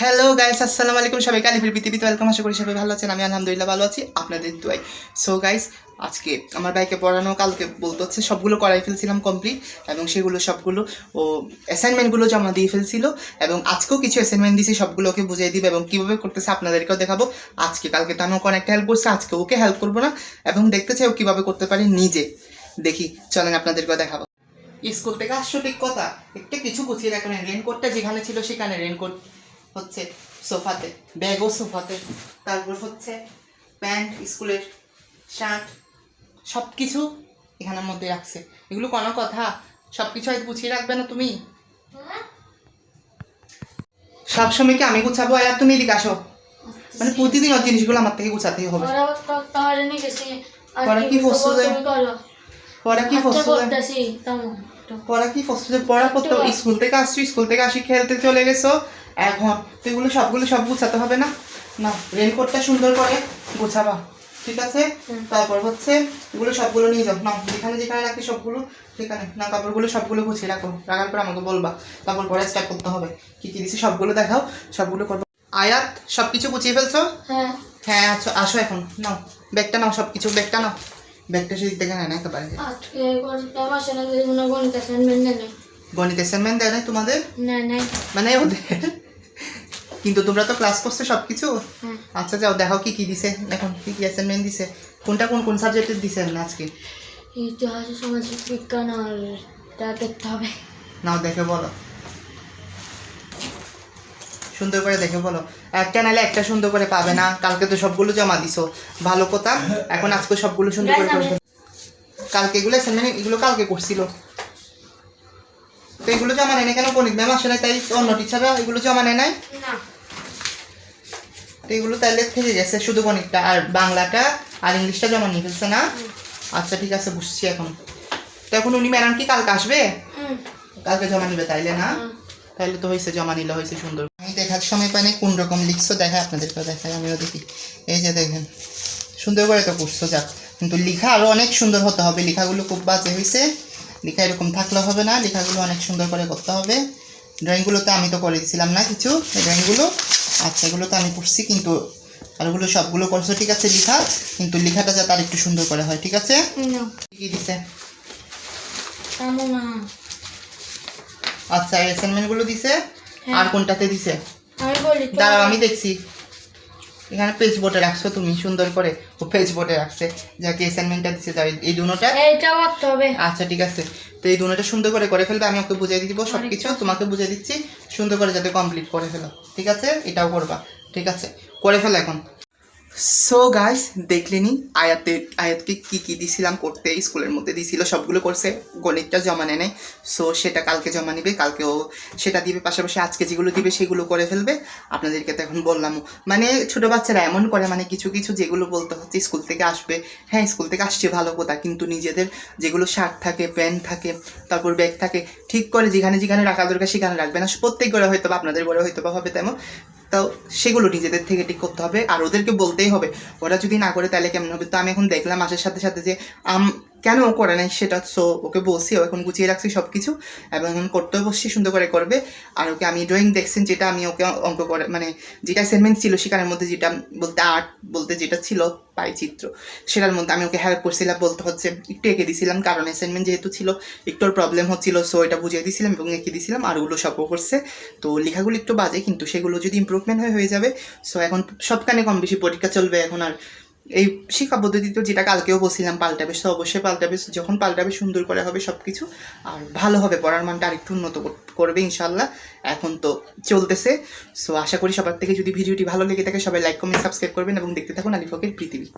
Hello guys আসসালামু আলাইকুম সবাই কালিফির পৃথিবীতে ওয়েলকাম আশা করি সবাই ভালো আছেন। আমি আলহামদুলিল্লাহ ভালো আছি, আপনাদের দোয়াই সো গাইস আজকে আমার বাইকে পড়ানো, কালকে বলতে হচ্ছে সবগুলো করাই ফেলছিলাম কমপ্লিট এবং সেগুলো সবগুলো ও অ্যাসাইনমেন্টগুলো জমা দিয়ে ফেলছিল, এবং আজকেও কিছু অ্যাসাইনমেন্ট দিয়েছি সবগুলো ওকে বুঝিয়ে দিবে, এবং কীভাবে করতেছে আপনাদেরকেও দেখাবো। আজকে, কালকে তো আমি অনেকটা হেল্প করছি, আজকে ওকে হেল্প করব না, এবং দেখতে চাই ও কীভাবে করতে পারে নিজে। দেখি, চলেন আপনাদেরকেও দেখাবো। স্কুল থেকে আসছো ঠিক কথা, একটা কিছু গুছিয়ে রাখেন রেনকোটটা যেখানে ছিল সেখানে রেনকোট হচ্ছে সোফাতে ব্যাগও সোফাতে। তারপর হচ্ছে প্যান্ট স্কুলের শার্ট সব কিছু এখানের মধ্যে রাখছে। এগুলো কোনো কথা? সব কিছু হয়তো গুছিয়ে রাখবে না তুমি? সব সময় কি আমি গুছাবো? আর তুমি এদিকে আসো। মানে প্রতিদিন ওর জিনিসগুলো আমার থেকে গুছাতেই হবে। পরে কি ফসল পড়া কি ফসল। পড়া কি ফসল পড়া করতে? স্কুল থেকে আসছি স্কুল থেকে আসি খেলতে চলে গেছো। এখন তো এগুলো সবগুলো সব গুছাতে হবে না? না রেনকোটটা সুন্দর করে গোছাবা ঠিক আছে? তারপর হচ্ছে এগুলো সবগুলো নিয়ে যাও। না যেখানে যেখানে রাখি সবগুলো সেখানে। না কাপড়গুলো সবগুলো গুছিয়ে রাখো। রাখার পর আমাকে বলবা তারপর পরে স্টার্ট করতে হবে। কি কি দিছি সবগুলো দেখাও সবগুলো করব। আয়াত সব কিছু গুছিয়ে ফেলছো? হ্যাঁ। হ্যাঁ আচ্ছা আসো এখন। নাও ব্যাগটা নাও সব কিছু ব্যাগটা নাও। ব্যাগটা সেদিক থেকে নেয় না একেবারে? আজকে না কোনো গণিত অ্যাসাইনমেন্ট গণিত অ্যাসাইনমেন্ট দেয় না তোমাদের? না নাই। মানে ওদের? কিন্তু তোমরা তো ক্লাস করছ সব কিছু আচ্ছা যাও দেখো কি কি দিছে এখন কি কি অ্যাসাইনমেন্ট দিছে। কোনটা কোন কোন সাবজেক্টের দিছে আজকে? ইতিহাস সামাজিক বিজ্ঞান আর দেখতে হবে। নাও দেখে বলো। সুন্দর করে দেখে বলো। একটা নাহলে একটা সুন্দর করে পাবে না। কালকে তো সবগুলো জমা দিছো। ভালো কথা। এখন আজকে সবগুলো সুন্দর করে করবে। কালকে এগুলো অ্যাসাইনমেন্ট এগুলো কালকে করছিল। তো এগুলো জমা নেয় না কেন? গণিত ম্যাম আসে না তাই অন্য টিচাররা এগুলো জমা নেয় নাই? তো এগুলো তাহলে থেকে গেছে শুধু গণিতটা। আর বাংলাটা আর ইংলিশটা জমা নিয়ে ফেলছে না? আচ্ছা ঠিক আছে বুঝছি এখন। তো এখন উনি ম্যাডাম কি কালকে আসবে? কালকে জমা নিবে তাইলে না। তাহলে তো হয়েছে জমা নিলে হয়েছে সুন্দর। আমি দেখার সময় পাই না কোন রকম লিখছো দেখায় আপনাদেরকে দেখাই আমিও দেখি। এই যে দেখেন সুন্দর করে তো করছ যাক। কিন্তু লেখা আরও অনেক সুন্দর হতে হবে লেখাগুলো খুব বাজে হয়েছে লেখা এরকম থাকলে হবে না লেখাগুলো অনেক সুন্দর করে করতে হবে। ড্রয়িংগুলো তো আমি তো করে দিয়েছিলাম না কিছু এই ড্রয়িংগুলো আচ্ছা এগুলো তো আমি করছি কিন্তু আর ওগুলো সবগুলো করছ ঠিক আছে লেখা। কিন্তু লেখাটা যাতে আর একটু সুন্দর করে হয় ঠিক আছে? কি কি দিছে। আচ্ছা অ্যাসাইনমেন্টগুলো দিছে? হ্যাঁ। আর কোনটাতে দিছে? আমি বলি তো দাঁড়াও আমি দেখছি। এখানে পেজ বোর্ডে রাখছো তুমি সুন্দর করে। ও পেজ বোর্ডে রাখছে যাকে অ্যাসাইনমেন্টটা দিচ্ছে তাই এই দুটোটা এইটা করতে হবে। আচ্ছা ঠিক আছে। তো এই দুটোটা সুন্দর করে করে ফেলবে আমি ওকে বুঝিয়ে দিব সব কিছু তোমাকে বুঝিয়ে দিচ্ছি সুন্দর করে যাতে কমপ্লিট করে ফেলো। ঠিক আছে? এটাও করবা। ঠিক আছে? করে ফেলো এখন। সো গাইস দেখলেনি আয়াতে, আয়াতকে কী কী দিছিলাম করতে? স্কুলের মধ্যে দিছিল, সবগুলো করছে। গণিতটা জমা নেয়। নাই সো সেটা কালকে জমা নিবে। কালকে ও সেটা দিবে। পাশাপাশি আজকে যেগুলো দিবে, সেগুলো করে ফেলবে। আপনাদেরকে তো এখন বললাম। মানে ছোটো বাচ্চারা এমন করে মানে কিছু কিছু যেগুলো বলতে হচ্ছে, স্কুল থেকে আসবে। হ্যাঁ স্কুল থেকে আসছে ভালো কথা, কিন্তু নিজেদের যেগুলো শার্ট থাকে, প্যান্ট থাকে, তারপর ব্যাগ থাকে, ঠিক করে যেখানে যেখানে রাখা দরকার, সেখানে রাখবে না। প্রত্যেক ঘরে হয়তো বা আপনাদের ঘরে হয়তো বা হবে তেমন। তো সেগুলো নিজেদের থেকে ঠিক করতে হবে। আর ওদেরকে বলতেই হবে, ওরা যদি না করে তাহলে কেমন হবে? তো আমি এখন দেখলাম মাসের সাথে সাথে যে আম কেন ও করে নাই সেটা সো ওকে বলছি, ও এখন গুছিয়ে রাখছি সব কিছু এবং এখন করতেও বসছি, সুন্দর করে করবে। আর ওকে আমি ড্রয়িং দেখছেন, যেটা আমি ওকে অঙ্ক করে মানে যেটা অ্যাসাইনমেন্ট ছিল সেখানের মধ্যে যেটা বলতে আর্ট বলতে যেটা ছিল পাইচিত্র সেটার মধ্যে আমি ওকে হেল্প করছিলাম, বলতে হচ্ছে একটু এঁকে দিছিলাম, কারণ অ্যাসাইনমেন্ট যেহেতু ছিল, একটু প্রবলেম হচ্ছিল সো এটা বুঝিয়ে দিছিলাম এবং এঁকে দিছিলাম, আর ওগুলো সবও করছে। তো লেখাগুলো একটু বাজে, কিন্তু সেগুলো যদি ইম্প্রুভমেন্ট হয়ে হয়ে যাবে। সো এখন সবখানে কম বেশি পরীক্ষা চলবে, এখন আর এই শিক্ষা পদ্ধতিতে যেটা কালকেও বলছিলাম, পাল্টাবে, সে অবশ্যই পাল্টাবে। যখন পাল্টাবে, সুন্দর করে হবে সব কিছু আর ভালো হবে, পড়ার মানটা আরেকটু উন্নত করবে ইনশাল্লাহ এখন তো চলতেছে। সো আশা করি সবার থেকে যদি ভিডিওটি ভালো লেগে থাকে, সবাই লাইক কমেন্ট সাবস্ক্রাইব করবেন এবং দেখতে থাকুন আলিফকের পৃথিবী।